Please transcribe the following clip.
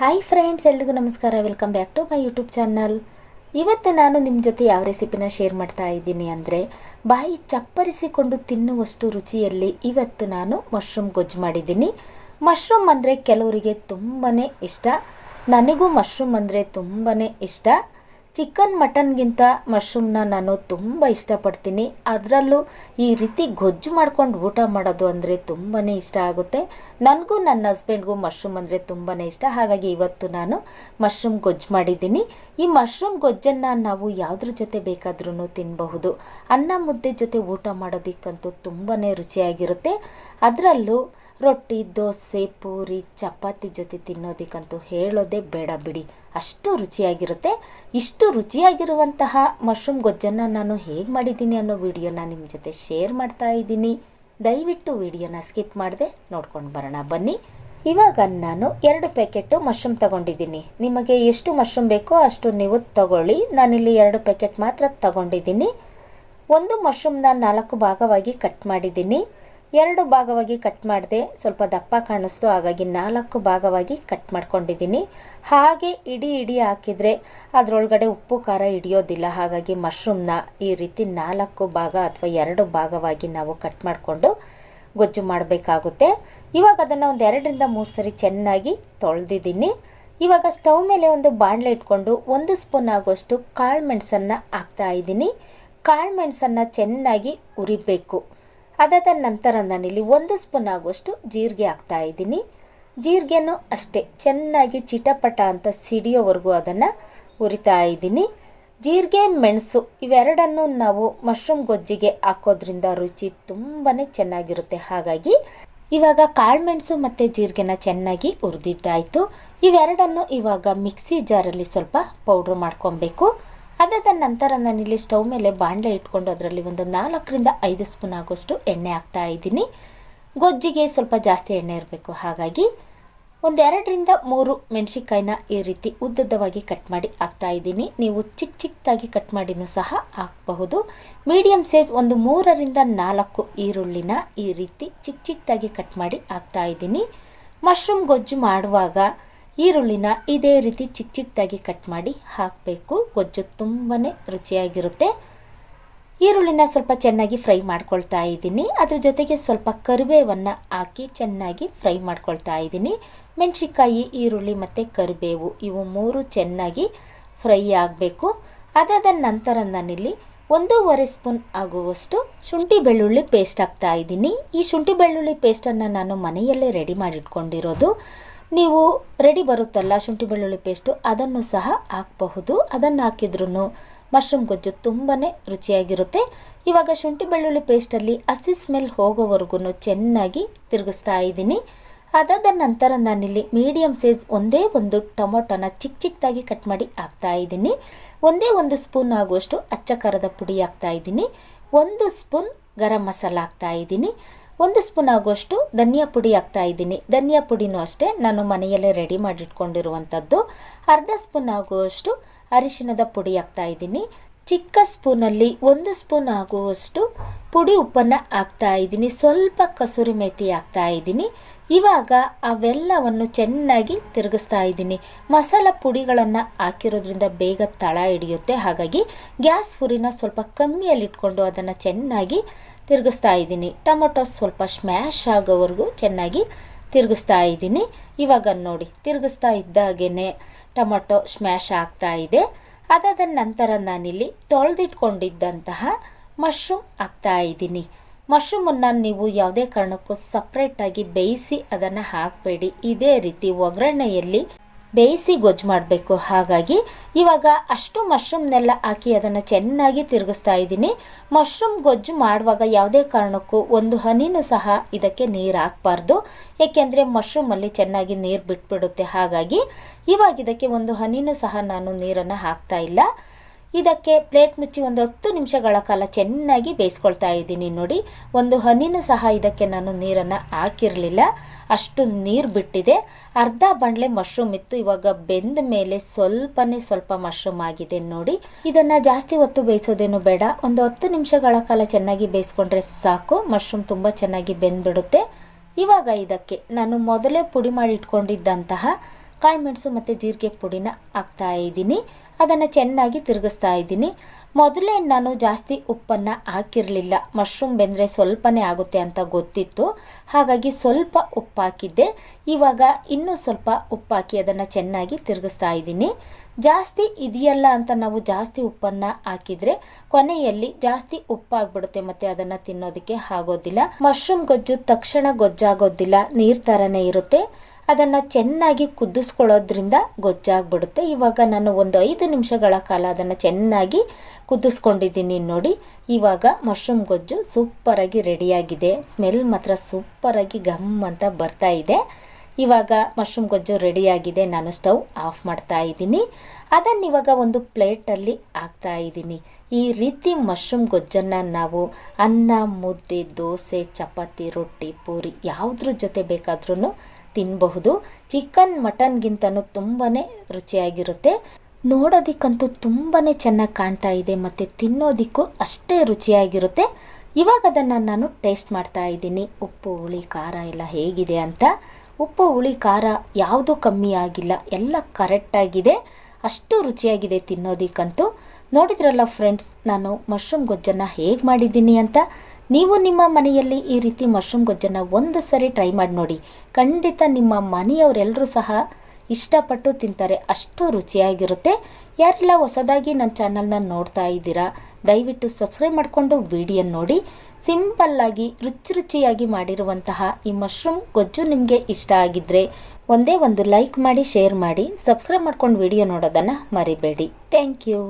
Hi friends ಎಲ್ರಿಗೂ ನಮಸ್ಕಾರ. Welcome back to my YouTube channel ಇವತ್ತು ನಾನು ನಿಮ್ಮ ಜೊತೆ ಯಾವ ರೆಸಿಪಿನ ಶೇರ್ ಮಾಡ್ತಾ ಇದ್ದೀನಿ ಅಂದರೆ, ಬಾಯಿ ಚಪ್ಪರಿಸಿಕೊಂಡು ತಿನ್ನುವಷ್ಟು ರುಚಿಯಲ್ಲಿ ಇವತ್ತು ನಾನು ಮಶ್ರೂಮ್ ಗೊಜ್ಜು ಮಾಡಿದ್ದೀನಿ. ಮಶ್ರೂಮ್ ಅಂದರೆ ಕೆಲವರಿಗೆ ತುಂಬಾ ಇಷ್ಟ. ನನಗೂ ಮಶ್ರೂಮ್ ಅಂದರೆ ತುಂಬಾ ಇಷ್ಟ. ಚಿಕನ್ ಮಟನ್ಗಿಂತ ಮಶ್ರೂಮ್ನ ನಾನು ತುಂಬ ಇಷ್ಟಪಡ್ತೀನಿ. ಅದರಲ್ಲೂ ಈ ರೀತಿ ಗೊಜ್ಜು ಮಾಡ್ಕೊಂಡು ಊಟ ಮಾಡೋದು ಅಂದರೆ ತುಂಬಾ ಇಷ್ಟ ಆಗುತ್ತೆ. ನನಗೂ ನನ್ನ ಹಸ್ಬೆಂಡ್ಗೂ ಮಶ್ರೂಮ್ ಅಂದರೆ ತುಂಬಾ ಇಷ್ಟ. ಹಾಗಾಗಿ ಇವತ್ತು ನಾನು ಮಶ್ರೂಮ್ ಗೊಜ್ಜು ಮಾಡಿದ್ದೀನಿ. ಈ ಮಶ್ರೂಮ್ ಗೊಜ್ಜನ್ನು ನಾವು ಯಾವುದ್ರ ಜೊತೆ ಬೇಕಾದ್ರೂ ತಿನ್ನಬಹುದು ಅನ್ನ ಮುದ್ದೆ ಜೊತೆ ಊಟ ಮಾಡೋದಕ್ಕಂತೂ ತುಂಬಾ ರುಚಿಯಾಗಿರುತ್ತೆ. ಅದರಲ್ಲೂ ರೊಟ್ಟಿ, ದೋಸೆ, ಪೂರಿ, ಚಪಾತಿ ಜೊತೆ ತಿನ್ನೋದಕ್ಕಂತೂ ಹೇಳೋದೇ ಬೇಡ ಬಿಡಿ. ಅಷ್ಟು ರುಚಿಯಾಗಿರುತ್ತೆ. ಇಷ್ಟು ರುಚಿಯಾಗಿರುವಂತಹ ಮಶ್ರೂಮ್ ಗೊಜ್ಜನ್ನು ನಾನು ಹೇಗೆ ಮಾಡಿದ್ದೀನಿ ಅನ್ನೋ ವಿಡಿಯೋನ ನಿಮ್ಮ ಜೊತೆ ಶೇರ್ ಮಾಡ್ತಾ ಇದ್ದೀನಿ. ದಯವಿಟ್ಟು ವಿಡಿಯೋನ ಸ್ಕಿಪ್ ಮಾಡದೆ ನೋಡ್ಕೊಂಡು ಬರೋಣ. ಬನ್ನಿ. ಇವಾಗ ನಾನು ಎರಡು ಪ್ಯಾಕೆಟು ಮಶ್ರೂಮ್ ತಗೊಂಡಿದ್ದೀನಿ. ನಿಮಗೆ ಎಷ್ಟು ಮಶ್ರೂಮ್ ಬೇಕೋ ಅಷ್ಟು ನೀವು ತಗೊಳ್ಳಿ. ನಾನಿಲ್ಲಿ ಎರಡು ಪ್ಯಾಕೆಟ್ ಮಾತ್ರ ತಗೊಂಡಿದ್ದೀನಿ. ಒಂದು ಮಶ್ರೂಮ್ನ ನಾಲ್ಕು ಭಾಗವಾಗಿ ಕಟ್ ಮಾಡಿದ್ದೀನಿ. ಎರಡು ಭಾಗವಾಗಿ ಕಟ್ ಮಾಡಿದೆ, ಸ್ವಲ್ಪ ದಪ್ಪ ಕಾಣಿಸ್ತು, ಹಾಗಾಗಿ ನಾಲ್ಕು ಭಾಗವಾಗಿ ಕಟ್ ಮಾಡ್ಕೊಂಡಿದ್ದೀನಿ. ಹಾಗೆ ಇಡಿ ಇಡಿ ಹಾಕಿದರೆ ಅದರೊಳಗಡೆ ಉಪ್ಪು, ಖಾರ ಹಿಡಿಯೋದಿಲ್ಲ. ಹಾಗಾಗಿ ಮಶ್ರೂಮ್ನ ಈ ರೀತಿ ನಾಲ್ಕು ಭಾಗ ಅಥವಾ ಎರಡು ಭಾಗವಾಗಿ ನಾವು ಕಟ್ ಮಾಡಿಕೊಂಡು ಗೊಜ್ಜು ಮಾಡಬೇಕಾಗುತ್ತೆ. ಇವಾಗ ಅದನ್ನು ಒಂದು ಎರಡರಿಂದ ಮೂರು ಸರಿ ಚೆನ್ನಾಗಿ ತೊಳೆದಿದ್ದೀನಿ. ಇವಾಗ ಸ್ಟವ್ ಮೇಲೆ ಒಂದು ಬಾಣಲೆ ಇಟ್ಕೊಂಡು ಒಂದು ಸ್ಪೂನ್ ಆಗುವಷ್ಟು ಕಾಳು ಮೆಣಸನ್ನು ಹಾಕ್ತಾ ಇದ್ದೀನಿ. ಕಾಳು ಮೆಣಸನ್ನು ಚೆನ್ನಾಗಿ ಉರಿಬೇಕು ಅದಾದ ನಂತರ ನಾನಿಲ್ಲಿ ಒಂದು ಸ್ಪೂನ್ ಆಗುವಷ್ಟು ಜೀರಿಗೆ ಹಾಕ್ತಾ ಇದ್ದೀನಿ. ಜೀರಿಗೆನೂ ಅಷ್ಟೇ ಚೆನ್ನಾಗಿ ಚಿಟಪಟ ಅಂತ ಸಿಡಿಯೋವರೆಗೂ ಅದನ್ನು ಉರಿತಾ ಇದ್ದೀನಿ. ಜೀರಿಗೆ, ಮೆಣಸು ಇವೆರಡನ್ನು ನಾವು ಮಶ್ರೂಮ್ ಗೊಜ್ಜಿಗೆ ಹಾಕೋದ್ರಿಂದ ರುಚಿ ತುಂಬಾ ಚೆನ್ನಾಗಿರುತ್ತೆ. ಹಾಗಾಗಿ ಇವಾಗ ಕಾಳುಮೆಣಸು ಮತ್ತು ಜೀರಿಗೆನ ಚೆನ್ನಾಗಿ ಹುರಿದಿದ್ದಾಯಿತು ಇವೆರಡನ್ನು ಇವಾಗ ಮಿಕ್ಸಿ ಜಾರಲ್ಲಿ ಸ್ವಲ್ಪ ಪೌಡ್ರ್ ಮಾಡ್ಕೊಬೇಕು. ಅದಾದ ನಂತರ ನಾನಿಲ್ಲಿ ಸ್ಟವ್ ಮೇಲೆ ಬಾಣಲೆ ಇಟ್ಕೊಂಡು ಅದರಲ್ಲಿ ಒಂದು ನಾಲ್ಕರಿಂದ ಐದು ಸ್ಪೂನ್ ಆಗೋಷ್ಟು ಎಣ್ಣೆ ಹಾಕ್ತಾ ಇದ್ದೀನಿ. ಗೊಜ್ಜಿಗೆ ಸ್ವಲ್ಪ ಜಾಸ್ತಿ ಎಣ್ಣೆ ಇರಬೇಕು. ಹಾಗಾಗಿ ಒಂದೆರಡರಿಂದ ಮೂರು ಮೆಣಸಿನ್ಕಾಯಿನ ಈ ರೀತಿ ಉದ್ದುದ್ದವಾಗಿ ಕಟ್ ಮಾಡಿ ಹಾಕ್ತಾ ಇದ್ದೀನಿ. ನೀವು ಚಿಕ್ಕ ಚಿಕ್ಕದಾಗಿ ಕಟ್ ಮಾಡಿನೂ ಸಹ ಹಾಕಬಹುದು. ಮೀಡಿಯಮ್ ಸೈಜ್ ಒಂದು ಮೂರರಿಂದ ನಾಲ್ಕು ಈರುಳ್ಳಿನ ಈ ರೀತಿ ಚಿಕ್ಕ ಚಿಕ್ಕದಾಗಿ ಕಟ್ ಮಾಡಿ ಹಾಕ್ತಾ ಇದ್ದೀನಿ. ಮಶ್ರೂಮ್ ಗೊಜ್ಜು ಮಾಡುವಾಗ ಈರುಳ್ಳಿನ ಇದೇ ರೀತಿ ಚಿಕ್ಕ ಚಿಕ್ಕದಾಗಿ ಕಟ್ ಮಾಡಿ ಹಾಕಬೇಕು. ಗೊಜ್ಜು ತುಂಬಾ ರುಚಿಯಾಗಿರುತ್ತೆ. ಈರುಳ್ಳಿನ ಸ್ವಲ್ಪ ಚೆನ್ನಾಗಿ ಫ್ರೈ ಮಾಡ್ಕೊಳ್ತಾ ಇದ್ದೀನಿ. ಅದ್ರ ಜೊತೆಗೆ ಸ್ವಲ್ಪ ಕರಿಬೇವನ್ನು ಹಾಕಿ ಚೆನ್ನಾಗಿ ಫ್ರೈ ಮಾಡ್ಕೊಳ್ತಾ ಇದ್ದೀನಿ. ಮೆಣಸಿನ್ಕಾಯಿ, ಈರುಳ್ಳಿ ಮತ್ತು ಕರಿಬೇವು ಇವು ಮೂರು ಚೆನ್ನಾಗಿ ಫ್ರೈ ಆಗಬೇಕು. ಅದಾದ ನಂತರ ನಾನಿಲ್ಲಿ ಒಂದೂವರೆ ಸ್ಪೂನ್ ಆಗುವಷ್ಟು ಶುಂಠಿ ಬೆಳ್ಳುಳ್ಳಿ ಪೇಸ್ಟ್ ಹಾಕ್ತಾ ಇದ್ದೀನಿ. ಈ ಶುಂಠಿ ಬೆಳ್ಳುಳ್ಳಿ ಪೇಸ್ಟನ್ನು ನಾನು ಮನೆಯಲ್ಲೇ ರೆಡಿ ಮಾಡಿಟ್ಕೊಂಡಿರೋದು. ನೀವು ರೆಡಿ ಬರುತ್ತಲ್ಲ ಶುಂಠಿ ಬೆಳ್ಳುಳ್ಳಿ ಪೇಸ್ಟು ಅದನ್ನು ಸಹ ಹಾಕಬಹುದು. ಅದನ್ನು ಹಾಕಿದ್ರೂ ಮಶ್ರೂಮ್ ಗೊಜ್ಜು ತುಂಬಾ ರುಚಿಯಾಗಿರುತ್ತೆ. ಇವಾಗ ಶುಂಠಿ ಬೆಳ್ಳುಳ್ಳಿ ಪೇಸ್ಟಲ್ಲಿ ಹಸಿ ಸ್ಮೆಲ್ ಹೋಗೋವರೆಗೂ ಚೆನ್ನಾಗಿ ತಿರುಗಿಸ್ತಾ ಇದ್ದೀನಿ. ಅದಾದ ನಂತರ ನಾನಿಲ್ಲಿ ಮೀಡಿಯಮ್ ಸೈಜ್ ಒಂದೇ ಒಂದು ಟೊಮೊಟೊನ ಚಿಕ್ಕ ಚಿಕ್ಕದಾಗಿ ಕಟ್ ಮಾಡಿ ಹಾಕ್ತಾ ಇದ್ದೀನಿ. ಒಂದೇ ಒಂದು ಸ್ಪೂನ್ ಆಗುವಷ್ಟು ಅಚ್ಚ ಪುಡಿ ಹಾಕ್ತಾ ಇದ್ದೀನಿ. ಒಂದು ಸ್ಪೂನ್ ಗರಂ ಮಸಾಲ ಹಾಕ್ತಾ ಇದ್ದೀನಿ. ಒಂದು ಸ್ಪೂನ್ ಆಗುವಷ್ಟು ಧನಿಯಾ ಪುಡಿ ಹಾಕ್ತಾ ಇದ್ದೀನಿ. ಧನಿಯಾ ಪುಡಿನೂ ಅಷ್ಟೇ ನಾನು ಮನೆಯಲ್ಲೇ ರೆಡಿ ಮಾಡಿಟ್ಕೊಂಡಿರುವಂಥದ್ದು. ಅರ್ಧ ಸ್ಪೂನ್ ಆಗುವಷ್ಟು ಅರಿಶಿಣದ ಪುಡಿ ಹಾಕ್ತಾ ಇದ್ದೀನಿ. ಚಿಕ್ಕ ಸ್ಪೂನಲ್ಲಿ ಒಂದು ಸ್ಪೂನ್ ಆಗುವಷ್ಟು ಪುಡಿ ಉಪ್ಪನ್ನು ಹಾಕ್ತಾ ಇದ್ದೀನಿ. ಸ್ವಲ್ಪ ಕಸೂರಿ ಮೇಥಿ ಹಾಕ್ತಾ ಇದ್ದೀನಿ. ಇವಾಗ ಅವೆಲ್ಲವನ್ನು ಚೆನ್ನಾಗಿ ತಿರುಗಿಸ್ತಾ ಇದ್ದೀನಿ. ಮಸಾಲ ಪುಡಿಗಳನ್ನು ಹಾಕಿರೋದ್ರಿಂದ ಬೇಗ ತಳ ಹಿಡಿಯುತ್ತೆ. ಹಾಗಾಗಿ ಗ್ಯಾಸ್ ಹುರಿನ ಸ್ವಲ್ಪ ಕಮ್ಮಿಯಲ್ಲಿಟ್ಕೊಂಡು ಅದನ್ನು ಚೆನ್ನಾಗಿ ತಿರುಗಿಸ್ತಾ ಇದ್ದೀನಿ. ಟೊಮೊಟೊ ಸ್ವಲ್ಪ ಸ್ಮ್ಯಾಶ್ ಆಗೋವರೆಗೂ ಚೆನ್ನಾಗಿ ತಿರುಗಿಸ್ತಾ ಇದ್ದೀನಿ. ಇವಾಗ ನೋಡಿ, ತಿರುಗಿಸ್ತಾ ಇದ್ದಾಗೇ ಟೊಮೊಟೊ ಸ್ಮ್ಯಾಶ್ ಆಗ್ತಾ ಇದೆ. ಅದಾದ ನಂತರ ನಾನಿಲ್ಲಿ ತೊಳೆದಿಟ್ಕೊಂಡಿದ್ದಂತಹ ಮಶ್ರೂಮ್ ಹಾಕ್ತಾ ಇದ್ದೀನಿ. ಮಶ್ರೂಮನ್ನು ನೀವು ಯಾವುದೇ ಕಾರಣಕ್ಕೂ ಸಪ್ರೇಟಾಗಿ ಬೇಯಿಸಿ ಅದನ್ನು ಹಾಕಬೇಡಿ. ಇದೇ ರೀತಿ ಒಗ್ಗರಣೆಯಲ್ಲಿ ಬೇಯಿಸಿ ಗೊಜ್ಜು ಮಾಡಬೇಕು. ಹಾಗಾಗಿ ಇವಾಗ ಅಷ್ಟು ಮಶ್ರೂಮ್ನೆಲ್ಲ ಹಾಕಿ ಅದನ್ನು ಚೆನ್ನಾಗಿ ತಿರುಗಿಸ್ತಾ ಇದ್ದೀನಿ. ಮಶ್ರೂಮ್ ಗೊಜ್ಜು ಮಾಡುವಾಗ ಯಾವುದೇ ಕಾರಣಕ್ಕೂ ಒಂದು ಹನಿನೂ ಸಹ ಇದಕ್ಕೆ ನೀರು ಹಾಕಬಾರ್ದು. ಏಕೆಂದರೆ ಮಶ್ರೂಮಲ್ಲಿ ಚೆನ್ನಾಗಿ ನೀರು ಬಿಟ್ಬಿಡುತ್ತೆ. ಹಾಗಾಗಿ ಇವಾಗ ಇದಕ್ಕೆ ಒಂದು ಹನಿನೂ ಸಹ ನಾನು ನೀರನ್ನು ಹಾಕ್ತಾ ಇಲ್ಲ. ಇದಕ್ಕೆ ಪ್ಲೇಟ್ ಮುಚ್ಚಿ ಒಂದು ಹತ್ತು ನಿಮಿಷಗಳ ಕಾಲ ಚೆನ್ನಾಗಿ ಬೇಯಿಸ್ಕೊಳ್ತಾ ಇದ್ದೀನಿ ನೋಡಿ. ಒಂದು ಹನಿನೂ ಸಹ ಇದಕ್ಕೆ ನಾನು ನೀರನ್ನು ಹಾಕಿರಲಿಲ್ಲ. ಅಷ್ಟು ನೀರು ಬಿಟ್ಟಿದೆ. ಅರ್ಧ ಬಂಡ್ಲೆ ಮಶ್ರೂಮ್ ಇತ್ತು. ಇವಾಗ ಬೆಂದ ಮೇಲೆ ಸ್ವಲ್ಪನೇ ಸ್ವಲ್ಪ ಮಶ್ರೂಮ್ ಆಗಿದೆ ನೋಡಿ. ಇದನ್ನು ಜಾಸ್ತಿ ಹೊತ್ತು ಬೇಯಿಸೋದೇನು ಬೇಡ. ಒಂದು ಹತ್ತು ನಿಮಿಷಗಳ ಕಾಲ ಚೆನ್ನಾಗಿ ಬೇಯಿಸ್ಕೊಂಡ್ರೆ ಸಾಕು. ಮಶ್ರೂಮ್ ತುಂಬ ಚೆನ್ನಾಗಿ ಬೆಂದ್ಬಿಡುತ್ತೆ. ಇವಾಗ ಇದಕ್ಕೆ ನಾನು ಮೊದಲೇ ಪುಡಿ ಮಾಡಿ ಇಟ್ಕೊಂಡಿದ್ದಂತಹ ಕಾಳುಮೆಣಸು ಮತ್ತು ಜೀರಿಗೆ ಪುಡಿನ ಹಾಕ್ತಾ ಇದ್ದೀನಿ. ಅದನ್ನು ಚೆನ್ನಾಗಿ ತಿರುಗಿಸ್ತಾ ಇದ್ದೀನಿ. ಮೊದಲೇ ನಾನು ಜಾಸ್ತಿ ಉಪ್ಪನ್ನು ಹಾಕಿರಲಿಲ್ಲ. ಮಶ್ರೂಮ್ ಬೆಂದರೆ ಸ್ವಲ್ಪನೇ ಆಗುತ್ತೆ ಅಂತ ಗೊತ್ತಿತ್ತು. ಹಾಗಾಗಿ ಸ್ವಲ್ಪ ಉಪ್ಪು ಹಾಕಿದ್ದೆ. ಇವಾಗ ಇನ್ನೂ ಸ್ವಲ್ಪ ಉಪ್ಪು ಹಾಕಿ ಅದನ್ನು ಚೆನ್ನಾಗಿ ತಿರುಗಿಸ್ತಾ ಇದ್ದೀನಿ. ಜಾಸ್ತಿ ಇದೆಯಲ್ಲ ಅಂತ ನಾವು ಜಾಸ್ತಿ ಉಪ್ಪನ್ನು ಹಾಕಿದರೆ ಕೊನೆಯಲ್ಲಿ ಜಾಸ್ತಿ ಉಪ್ಪಾಗ್ಬಿಡುತ್ತೆ ಮತ್ತು ಅದನ್ನು ತಿನ್ನೋದಕ್ಕೆ ಆಗೋದಿಲ್ಲ. ಮಶ್ರೂಮ್ ಗೊಜ್ಜು ತಕ್ಷಣ ಗೊಜ್ಜಾಗೋದಿಲ್ಲ. ನೀರು ಥರನೇ ಇರುತ್ತೆ. ಅದನ್ನು ಚೆನ್ನಾಗಿ ಕುದಿಸ್ಕೊಳ್ಳೋದ್ರಿಂದ ಗೊಜ್ಜಾಗ್ಬಿಡುತ್ತೆ. ಇವಾಗ ನಾನು ಒಂದು ಐದು ನಿಮಿಷಗಳ ಕಾಲ ಅದನ್ನು ಚೆನ್ನಾಗಿ ಕುದಿಸ್ಕೊಂಡಿದ್ದೀನಿ ನೋಡಿ. ಇವಾಗ ಮಶ್ರೂಮ್ ಗೊಜ್ಜು ಸೂಪರಾಗಿ ರೆಡಿಯಾಗಿದೆ. ಸ್ಮೆಲ್ ಮಾತ್ರ ಸೂಪರಾಗಿ ಘಮ್ ಅಂತ ಬರ್ತಾ ಇದೆ. ಇವಾಗ ಮಶ್ರೂಮ್ ಗೊಜ್ಜು ರೆಡಿಯಾಗಿದೆ. ನಾನು ಸ್ಟವ್ ಆಫ್ ಮಾಡ್ತಾ ಇದ್ದೀನಿ. ಅದನ್ನು ಇವಾಗ ಒಂದು ಪ್ಲೇಟಲ್ಲಿ ಹಾಕ್ತಾ ಇದ್ದೀನಿ. ಈ ರೀತಿ ಮಶ್ರೂಮ್ ಗೊಜ್ಜನ್ನು ನಾವು ಅನ್ನ, ಮುದ್ದೆ, ದೋಸೆ, ಚಪಾತಿ, ರೊಟ್ಟಿ, ಪೂರಿ ಯಾವುದ್ರ ಜೊತೆ ಬೇಕಾದ್ರೂ ತಿನ್ನಬಹುದು ಚಿಕನ್, ಮಟನ್ಗಿಂತನೂ ತುಂಬಾ ರುಚಿಯಾಗಿರುತ್ತೆ. ನೋಡೋದಿಕ್ಕಂತೂ ತುಂಬಾ ಚೆನ್ನಾಗಿ ಕಾಣ್ತಾ ಇದೆ ಮತ್ತು ತಿನ್ನೋದಿಕ್ಕೂ ಅಷ್ಟೇ ರುಚಿಯಾಗಿರುತ್ತೆ. ಇವಾಗ ಅದನ್ನು ನಾನು ಟೇಸ್ಟ್ ಮಾಡ್ತಾ ಇದ್ದೀನಿ. ಉಪ್ಪು, ಹುಳಿ, ಖಾರ ಎಲ್ಲ ಹೇಗಿದೆ ಅಂತ. ಉಪ್ಪು, ಹುಳಿ, ಖಾರ ಯಾವುದೂ ಕಮ್ಮಿ ಆಗಿಲ್ಲ. ಎಲ್ಲ ಕರೆಕ್ಟಾಗಿದೆ ಅಷ್ಟು ರುಚಿಯಾಗಿದೆ ತಿನ್ನೋದಿಕ್ಕಂತೂ. ನೋಡಿದ್ರಲ್ಲ ಫ್ರೆಂಡ್ಸ್ ನಾನು ಮಶ್ರೂಮ್ ಗೊಜ್ಜನ್ನು ಹೇಗೆ ಮಾಡಿದ್ದೀನಿ ಅಂತ. ನೀವು ನಿಮ್ಮ ಮನೆಯಲ್ಲಿ ಈ ರೀತಿ ಮಶ್ರೂಮ್ ಗೊಜ್ಜನ್ನು ಒಂದು ಸರಿ ಟ್ರೈ ಮಾಡಿ ನೋಡಿ. ಖಂಡಿತ ನಿಮ್ಮ ಮನೆಯವರೆಲ್ಲರೂ ಸಹ ಇಷ್ಟಪಟ್ಟು ತಿಂತಾರೆ. ಅಷ್ಟು ರುಚಿಯಾಗಿರುತ್ತೆ. ಯಾರೆಲ್ಲ ಹೊಸದಾಗಿ ನನ್ನ ಚಾನಲ್ನ ನೋಡ್ತಾ ಇದ್ದೀರಾ, ದಯವಿಟ್ಟು ಸಬ್ಸ್ಕ್ರೈಬ್ ಮಾಡಿಕೊಂಡು ವಿಡಿಯೋ ನೋಡಿ. ಸಿಂಪಲ್ಲಾಗಿ ರುಚಿ ರುಚಿಯಾಗಿ ಮಾಡಿರುವಂತಹ ಈ ಮಶ್ರೂಮ್ ಗೊಜ್ಜು ನಿಮಗೆ ಇಷ್ಟ ಆಗಿದ್ದರೆ ಒಂದೇ ಒಂದು ಲೈಕ್ ಮಾಡಿ ಶೇರ್ ಮಾಡಿ ಸಬ್ಸ್ಕ್ರೈಬ್ ಮಾಡ್ಕೊಂಡು ವಿಡಿಯೋ ನೋಡೋದನ್ನು ಮರಿಬೇಡಿ. Thank you